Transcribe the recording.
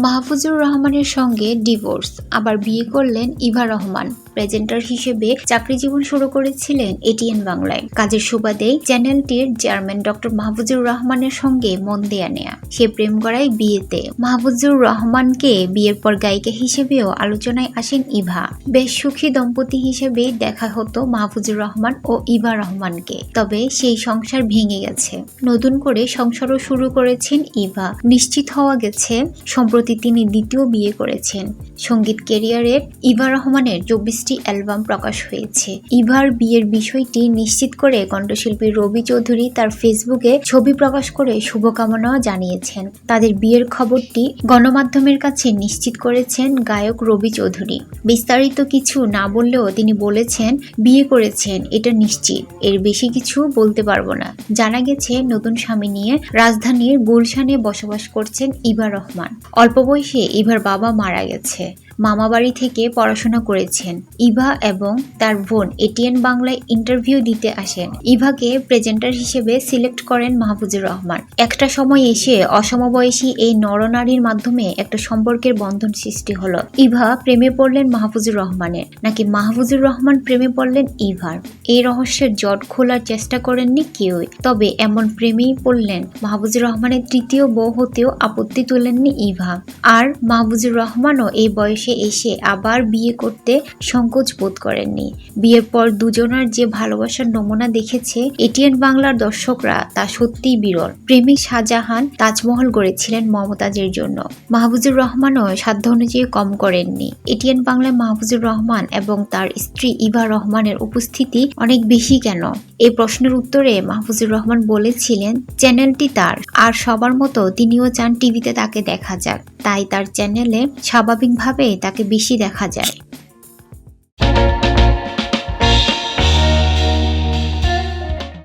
মাহফুজুর রহমানের সঙ্গে ডিভোর্স, আবার বিয়ে করলেন ইভা রহমান। প্রেজেন্টার হিসেবে চাকরি জীবন শুরু করেছিলেন এটিএন বাংলায়। কাজের সুবাদেই চ্যানেলটির চেয়ারম্যান ডক্টর মাহফুজুর রহমানের সঙ্গে মন দেয়া নেয়া। সে প্রেম করায় বিয়েতে। মাহফুজুর রহমানকে বিয়ের পর গায়িকা হিসেবেও আলোচনায় আসেন ইভা। বেশ সুখী দম্পতি হিসেবে দেখা হতো মাহফুজুর রহমান ও ইভা রহমানকে। তবে সেই সংসার ভেঙে গেছে। নতুন করে সংসারও শুরু করেছেন ইভা। নিশ্চিত হওয়া গেছে, সম্প্রতি তিনি দ্বিতীয় বিয়ে করেছেন। সংগীত ক্যারিয়ারে ইভা রহমানের চব্বিশটি অ্যালবাম প্রকাশ হয়েছে। ইভার বিয়ের বিষয়টি নিশ্চিত করে কণ্ঠশিল্পী রবি চৌধুরী তার ফেসবুকে ছবি প্রকাশ করে শুভকামনাও জানিয়েছেন। তাদের বিয়ের খবরটি গণমাধ্যমের কাছে নিশ্চিত করেছেন গায়ক রবি চৌধুরী। বিস্তারিত কিছু না বললেও তিনি বলেছেন, বিয়ে করেছেন, এটা নিশ্চিত। এর বেশি কিছু বলতে পারব না। জানা গেছে, নতুন স্বামী নিয়ে রাজধানীর গুলশানে বসবাস করছেন ইভা রহমান। অল্প বয়সে এবার বাবা মারা গেছে। মামাবাড়ি থেকে পড়াশোনা করেছেন। ইভা এবং তার বোন এটিএন বাংলায় ইন্টারভিউ দিতে আসেন। ইভাকে প্রেজেন্টার হিসেবে সিলেক্ট করেন মাহফুজুর রহমান। একটা সময় এসে অসমবয়সী এই নরনারীর মাধ্যমে একটা সম্পর্কের বন্ধন সৃষ্টি হলো। ইভা প্রেমে পড়লেন মাহফুজুর রহমানের, নাকি মাহফুজুর রহমান প্রেমে পড়লেন ইভার? এই রহস্যের জট খোলার চেষ্টা করেননি কেউই। তবে এমন প্রেমেই পড়লেন মাহফুজুর রহমানের তৃতীয় বউ হতেও আপত্তি তোলেননি ইভা। আর মাহফুজুর রহমানও এই বয়সে এসে আবার বিয়ে করতে সংকোচ বোধ করেননি। বিয়ের পর দুজনার যে ভালোবাসার নমুনা দেখেছে এটিএন বাংলার দর্শকরা, তা সত্যিই বিরল। প্রেমিক শাহজাহান তাজমহল গড়েছিলেন মমতাজের জন্য। মাহফুজুর রহমানও সাধ্য অনুযায়ী কম করেননি। এটিএন বাংলায় মাহফুজুর রহমান এবং তার স্ত্রী ইভা রহমানের উপস্থিতি অনেক বেশি কেন? এই প্রশ্নের উত্তরে মাহফুজুর রহমান বলেছিলেন, চ্যানেলটি তার। আর সবার মতো তিনিও চান টিভিতে তাকে দেখা যাক, তাই তার চ্যানেলে স্বাভাবিকভাবে তাকে বেশি দেখা যায়।